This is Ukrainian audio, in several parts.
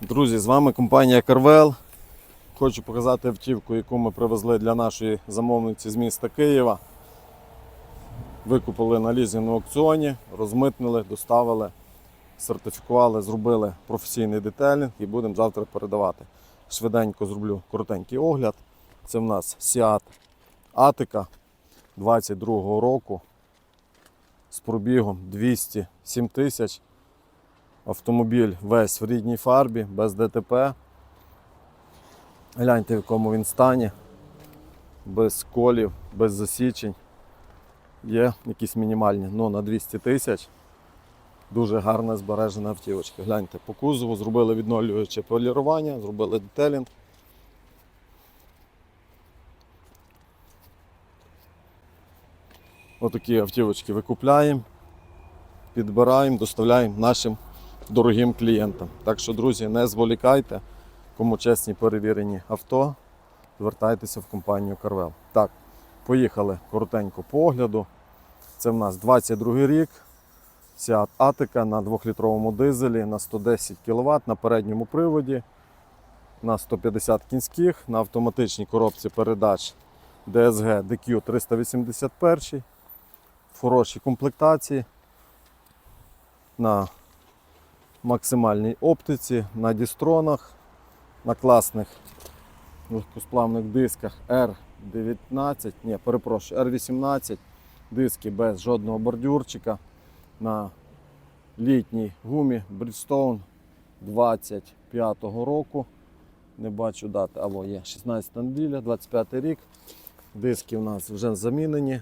Друзі, з вами компанія Карвел. Хочу показати автівку, яку ми привезли для нашої замовниці з міста Києва. Викупили на лізинг аукціоні, розмитнили, доставили, сертифікували, зробили професійний детелінг і будемо завтра передавати. Швиденько зроблю коротенький огляд. Це в нас Seat Атика 22-го року з пробігом 207 тисяч. Автомобіль весь в рідній фарбі, без ДТП. Гляньте, в якому він стані, без колів, без засічень. Є якісь мінімальні, ну на 200 тисяч. Дуже гарна збережена автівочка. Гляньте, по кузову зробили відновлююче полірування, зробили детелінг. Отакі автівочки викупляємо, підбираємо, доставляємо нашим дорогим клієнтам. Так що, друзі, не зволікайте, кому чесні перевірені авто, звертайтеся в компанію Карвел. Так, поїхали коротенько по огляду. Це в нас 22 рік. Seat Атика на 2-літровому дизелі на 110 кВт на передньому приводі, на 150 кінських, на автоматичній коробці передач DSG DQ 381 в хорошій комплектації. На максимальній оптиці, на дістронах, на класних легкосплавних дисках R19, ні, перепрошую, R18, диски без жодного бордюрчика, на літній гумі Bridgestone 25-го року. Не бачу дати, або є 16 неділя, 25 рік. Диски у нас вже замінені,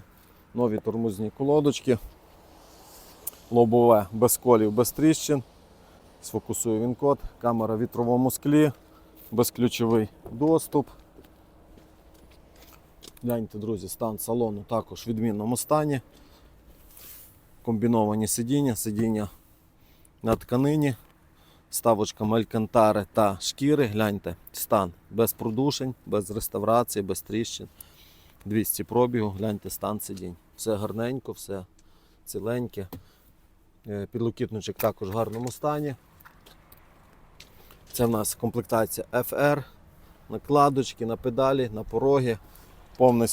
нові тормозні колодочки, лобове без колів, без тріщин. Сфокусую він код, камера в вітровому склі, безключовий доступ. Гляньте, друзі, стан салону також в відмінному стані. Комбіновані сидіння, сидіння на тканині, ставочка Алькантари та шкіри. Гляньте, стан без продушень, без реставрації, без тріщин. 200 пробігу, гляньте стан сидінь. Все гарненько, все ціленьке. Е, Підлокітничок також в гарному стані. Це в нас комплектація FR, накладочки на педалі, на пороги, повний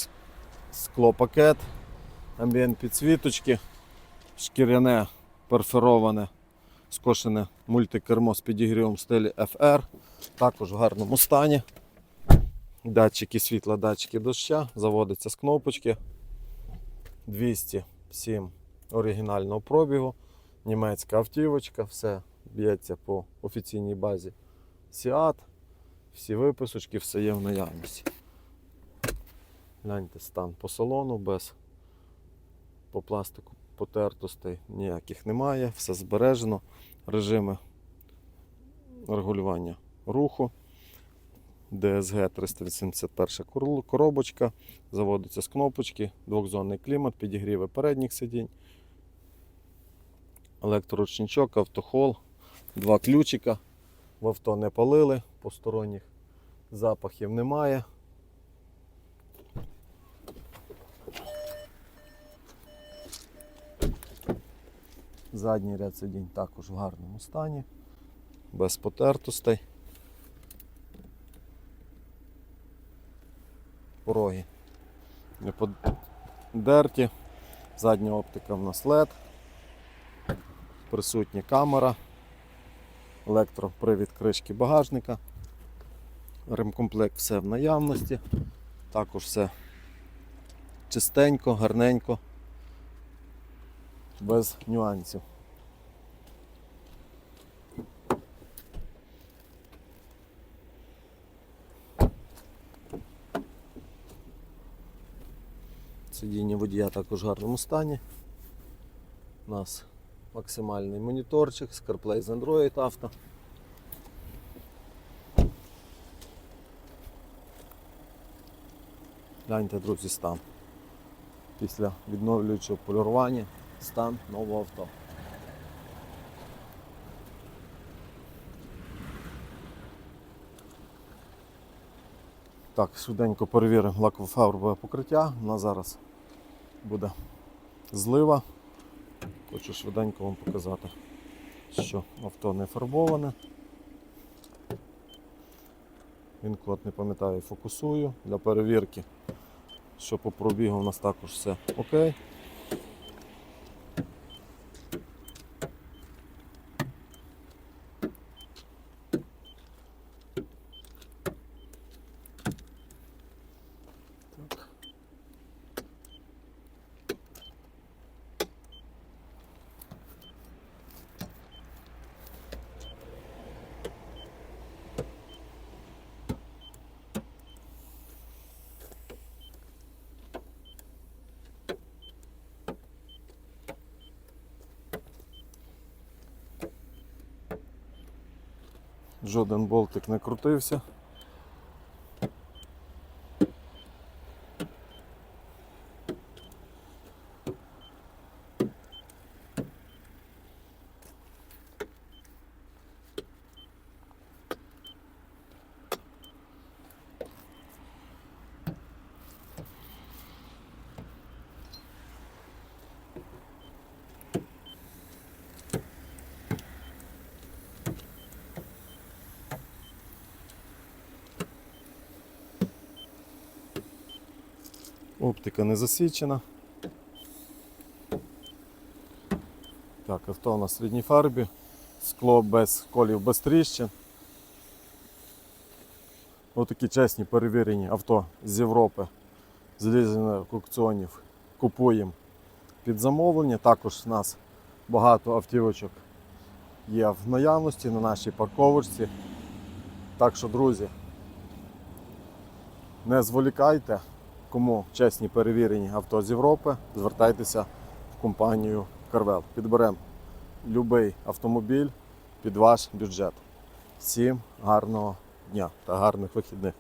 склопакет, амбієнт підсвіточки, шкіряне перфероване, скошене мультикермо з підігрівом в стилі FR, також в гарному стані. Датчики світла, датчики доща, заводиться з кнопочки. 207 оригінального пробігу, німецька автівочка, все б'ється по офіційній базі Seat. Всі виписочки, все є в наявності. Гляньте стан по салону, без по пластику потертостей ніяких немає, все збережено. Режими регулювання руху. DSG 381 коробочка, заводиться з кнопочки, двохзонний клімат, підігріви передніх сидінь, електроручничок, автохол, два ключика. В авто не палили, посторонніх запахів немає. Задній ряд сидінь також в гарному стані, без потертостей. Пороги не подерті. Задня оптика в нас LED. Присутня камера, електропривід кришки багажника. Ремкомплект все в наявності. Також все чистенько, гарненько, без нюансів. Сидіння водія також в гарному стані. У нас максимальний моніторчик, CarPlay з Android Auto. Гляньте, друзі, стан. Після відновлюючого полірування стан нового авто. Так, швиденько перевіримо лаково-фарбове покриття. У нас зараз буде злива. Хочу швиденько вам показати, що авто не фарбоване. Він код не пам'ятаю, фокусую для перевірки, що по пробігу у нас також все окей. Жоден болтик не крутився. Оптика не засвічена. Так, авто на середній фарбі, скло без колів, без тріщин. Отакі чесні перевірені авто з Європи, з лізингових аукціонів. Купуємо під замовлення. Також у нас багато автівочок є в наявності на нашій парковочці. Так що, друзі, не зволікайте. Кому чесні перевірені авто з Європи, звертайтеся в компанію Carvel. Підберемо будь-який автомобіль під ваш бюджет. Всім гарного дня та гарних вихідних.